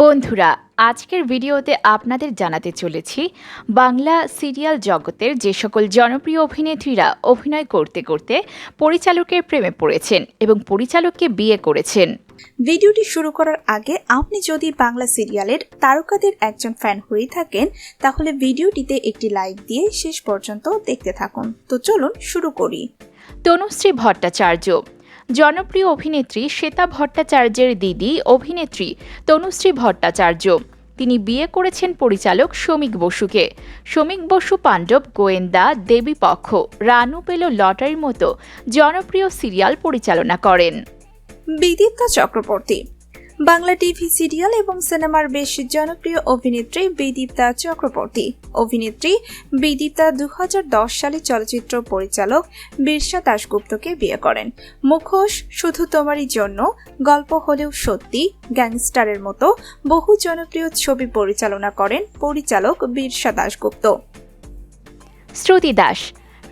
বন্ধুরা আজকের ভিডিওতে আপনাদের জানাতে চলেছি বাংলা সিরিয়াল জগতের যে সকল জনপ্রিয় অভিনেত্রীরা অভিনয় করতে করতে পরিচালকের প্রেমে পড়েছেন এবং পরিচালককে বিয়ে করেছেন। ভিডিওটি শুরু করার আগে আপনি যদি বাংলা সিরিয়ালের তারকাদের একজন ফ্যান হয়ে থাকেন তাহলে ভিডিওটিতে একটি লাইক দিয়ে শেষ পর্যন্ত দেখতে থাকুন। তো চলুন শুরু করি। তনুশ্রী ভট্টাচার্য জনপ্রিয় অভিনেত্রী শ্বেতা ভট্টাচার্যের দিদি, অভিনেত্রী তনুশ্রী ভট্টাচার্য। তিনি বিয়ে করেছেন পরিচালক শমিক বসুকে। শমিক বসু পাণ্ডব, গোয়েন্দা দেবীপক্ষ রানু পেল লটারির মতো জনপ্রিয় সিরিয়াল পরিচালনা করেন। বিদীপ্তা চক্রবর্তী বাংলা টিভি সিরিয়াল এবং সিনেমার বেশ জনপ্রিয় অভিনেত্রী বিদীপ্তা চক্রবর্তী। অভিনেত্রী বিদীপ্তা দু হাজার দশ সালে চলচ্চিত্র পরিচালক বিরসা দাশগুপ্তকে বিয়ে করেন। মুখোশ শুধু তোমারই জন্য, গল্প হলেও সত্যি, গ্যাংস্টারের মতো বহু জনপ্রিয় ছবি পরিচালনা করেন পরিচালক বিরসা দাশগুপ্ত। শ্রুতি দাস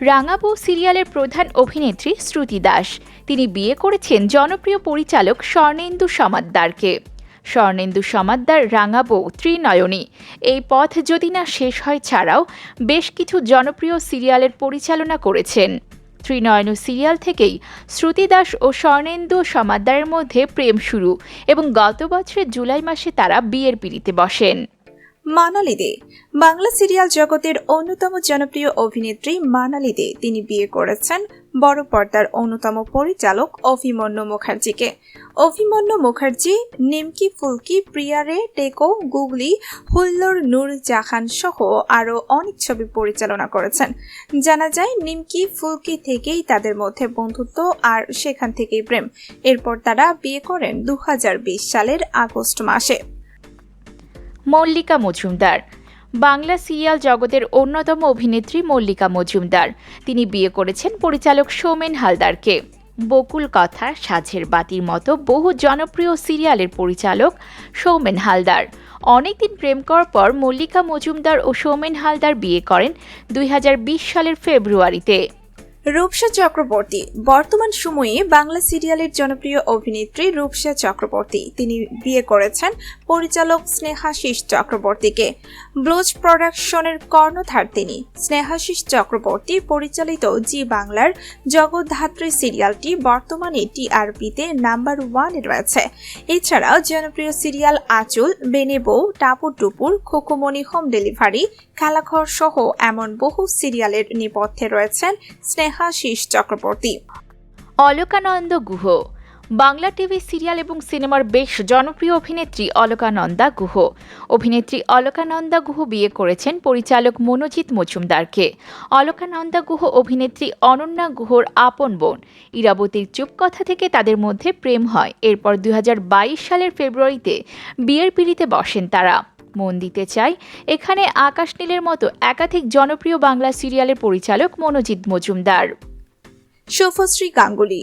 রাঙাবো সিরিয়ালের প্রধান অভিনেত্রী শ্রুতি দাস। তিনি বিয়ে করেছেন জনপ্রিয় পরিচালক স্বর্ণেন্দু সমাদ্দারকে। স্বর্ণেন্দু সমাদ্দার রাঙাবো ত্রিনয়নী। এই পথ যদি না শেষ হয় ছাড়াও বেশ কিছু জনপ্রিয় সিরিয়ালের পরিচালনা করেছেন। ত্রিনয়ন সিরিয়াল থেকেই শ্রুতি দাস ও স্বর্ণেন্দু সমাদ্দারের মধ্যে প্রেম শুরু এবং গত বছরের জুলাই মাসে তারা বিয়ের পিড়িতে বসেন। মানালি দে। বাংলা সিরিয়াল জগতের অন্যতম জনপ্রিয় অভিনেত্রী মানালি দে। তিনি বিয়ে করেছেন বড় পর্দার অন্যতম পরিচালক অভিমন্যু মুখার্জিকে। অভিমন্যু মুখার্জি, নিমকি ফুলকি প্রিয়ারে টেকো, গুগলি হুল্লোর নূর জাহান সহ আরও অনেক ছবি পরিচালনা করেছেন। জানা যায়, নিমকি ফুলকি থেকেই তাদের মধ্যে বন্ধুত্ব আর সেখান থেকেই প্রেম। এরপর তারা বিয়ে করেন দু হাজার বিশ সালের আগস্ট মাসে। মল্লিকা মজুমদার। বাংলা সিরিয়াল জগতের অন্যতম অভিনেত্রী মল্লিকা মজুমদার। তিনি বিয়ে করেছেন পরিচালক সৌমেন হালদারকে। বকুল কথা সাঝের বাতির মতো বহু জনপ্রিয় সিরিয়ালের পরিচালক সৌমেন হালদার। অনেকদিন প্রেম করার পর মল্লিকা মজুমদার ও সৌমেন হালদার বিয়ে করেন দুই হাজার বিশ সালের ফেব্রুয়ারিতে। রূপসা চক্রবর্তী। বর্তমান সময়ে বাংলা সিরিয়ালের জনপ্রিয় অভিনেত্রী রূপসা চক্রবর্তী। তিনি বিয়ে করেছেন পরিচালক স্নেহাশিস চক্রবর্তীকে। ব্লুজ প্রোডাকশনের কর্ণধার তিনি। স্নেহাশিস চক্রবর্তী পরিচালিত জি বাংলার জগদ্ধাত্রী সিরিয়ালটি বর্তমানে টিআরপিতে নাম্বার ওয়ানে রয়েছে। এছাড়াও জনপ্রিয় সিরিয়াল আচুল বেনেবৌ টাপুর টুপুর খোকুমনি হোম ডেলিভারি খেলাঘর সহ এমন বহু সিরিয়ালের নেপথ্যে রয়েছেন স্নেহাশিস চক্রবর্তী। অলকানন্দ গুহ। বাংলা টিভি সিরিয়াল এবং সিনেমার বেশ জনপ্রিয় অভিনেত্রী অলকানন্দা গুহ। অভিনেত্রী অলকানন্দা গুহ বিয়ে করেছেন পরিচালক মনোজিৎ মজুমদারকে। অলকানন্দা গুহ অভিনেত্রী অনন্যা গুহর আপন বোন। ইরাবতীর চুপ কথা থেকে তাদের মধ্যে প্রেম হয়। এরপর দু হাজার বাইশ সালের ফেব্রুয়ারিতে বিয়ের পিড়িতে বসেন তারা। মন দিতে চাই। এখানে আকাশ নীলের মতো একাধিক জনপ্রিয় বাংলা সিরিয়ালের পরিচালক মনোজিৎ মজুমদার। শুভশ্রী গাঙ্গুলি।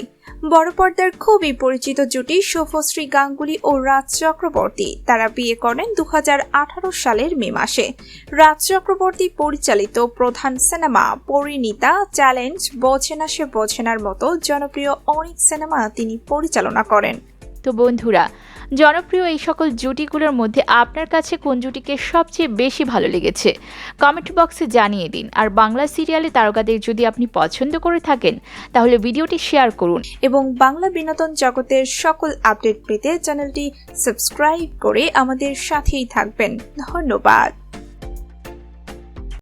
বড় পর্দার খুবই পরিচিত জুটি শুভশ্রী গাঙ্গুলি ও রাজ চক্রবর্তী। তারা বিয়ে করেন দু হাজার আঠারো সালের মে মাসে। রাজ চক্রবর্তী পরিচালিত প্রধান সিনেমা পরিণীতা চ্যালেঞ্জ বোঝেনা সে বোঝেনার মতো জনপ্রিয় অনেক সিনেমা তিনি পরিচালনা করেন। তো বন্ধুরা জনপ্রিয় এই সকল জুটিগুলোর মধ্যে আপনার কাছে কোন জুটিকে সবচেয়ে বেশি ভালো লেগেছে? কমেন্ট বক্সে জানিয়ে দিন। আর বাংলা সিরিয়ালে তারকাদের যদি আপনি পছন্দ করে থাকেন, তাহলে ভিডিওটি শেয়ার করুন এবং বাংলা বিনোদন জগতের সকল আপডেট পেতে চ্যানেলটি সাবস্ক্রাইব করে আমাদের সাথেই থাকবেন। ধন্যবাদ।